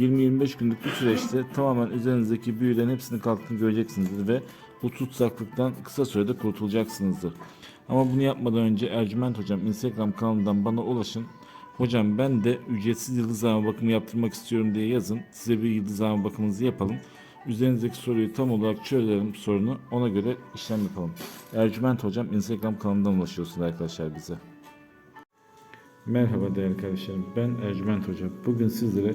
20-25 günlük bir süreçte tamamen üzerinizdeki büyülerin hepsini kalktığını göreceksinizdir ve bu tutsaklıktan kısa sürede kurtulacaksınızdır. Ama bunu yapmadan önce Ercüment Hocam Instagram kanalından bana ulaşın. Hocam ben de ücretsiz yıldızlama bakımı yaptırmak istiyorum diye yazın. Size bir yıldızlama bakımınızı yapalım. Üzerinizdeki soruyu tam olarak çözelim sorunu. Ona göre işlem yapalım. Ercüment Hocam Instagram kanalından ulaşıyorsunuz arkadaşlar bize. Merhaba değerli kardeşlerim. Ben Ercüment Hoca. Bugün sizlere